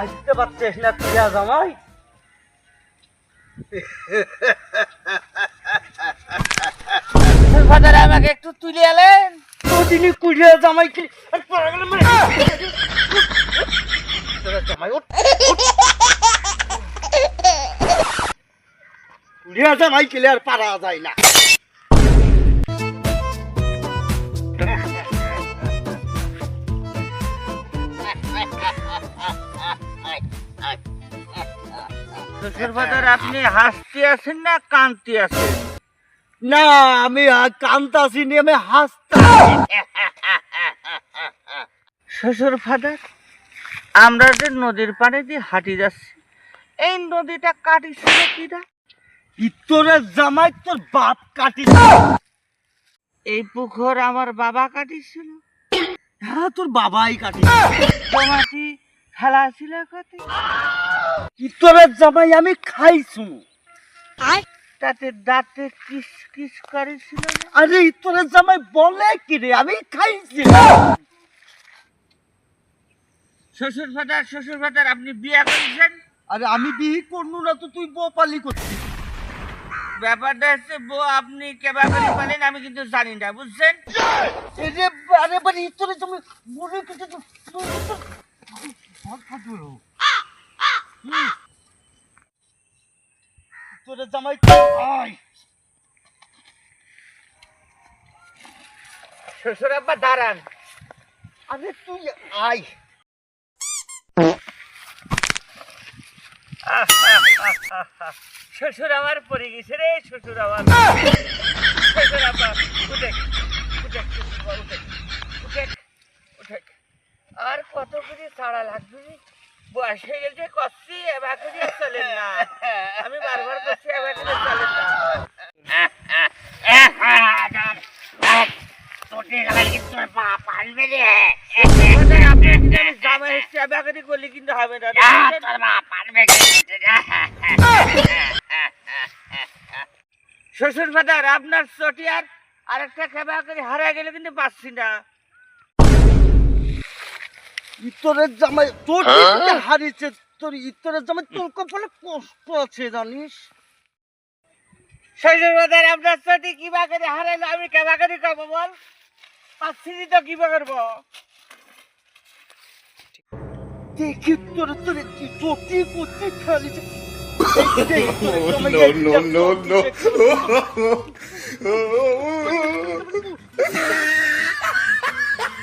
হাসতে পারছিস না তুই আজ আমায় ফাদার আমাকে একটু তুলে এলেন দুদিনই কুড়িয়ে জামাই কি আর পড়ে গেলে জামাই ওঠ জামাই খেলে আর পারা যায় না। শ্বশুর ফাদার আপনি হাসতে আছেন না কানতে আছেন? না আমি কান্তাসি নি আমি হাসতা শ্বশুর ফাদার আমরা যে নদীর পাড়ে দিয়ে হাঁটি যাচ্ছি এই নদীটা কাটিছিল কিরা? তোর জামাই তোর বাপ কাটিস। এই পুকুর আমার বাবা কাটিছিল। হ্যাঁ তোর বাবাই কাটিস। তোমাটি খেলা ছিল কত তোর জামাই আমি খাইছু। তাতে দাঁতে কিস কিস করেছিল আরে তোর জামাই বলে কি রে আমি খাইছি। শ্বশুর ফাদার শ্বশুর ফাদার আপনি বিয়ে করেছেন? আরে আমি বিয়ে করনু না তো তুই বোপালি করছিস ব্যাপারটা হচ্ছে বউ আপনি কেবা করে পালেন আমি কিন্তু জানি না বুঝছেন? আরে আরে বাড়ি তোর জামাই মনে কিছু তো শ্বশুর তুই আয় শ্বশুর আমার পড়ে গেছে রে শ্বশুর আমার শ্বশুর আব্বা উঠে উঠে শ্বশুর বাবা, উঠে উঠে উঠে আর কত ছাড়া লাগবে। বয়স হয়ে গেছে কচ্ছি এবার করে আর চলেন না। আমি বারবার করছি এবার করে চলেন না। শ্বশুর, না। শ্বশুর ফাদার আপনার চটিয়ার আরেকটা খেবা করে হারা গেলে কিন্তু পাচ্ছি না। ইতরের জামাই তোর হারিয়েছে তোর ইতরের জামাই তোর কপালে কষ্ট আছে জানিস শ্বশুর ফাদার আপনার চটি কিবা করে হারাইলো আমি কেবা করে করব বল পাচ্ছি তো কিবা করব দেখি তোর তোর চটি করতে খালিছে no, no, no, no.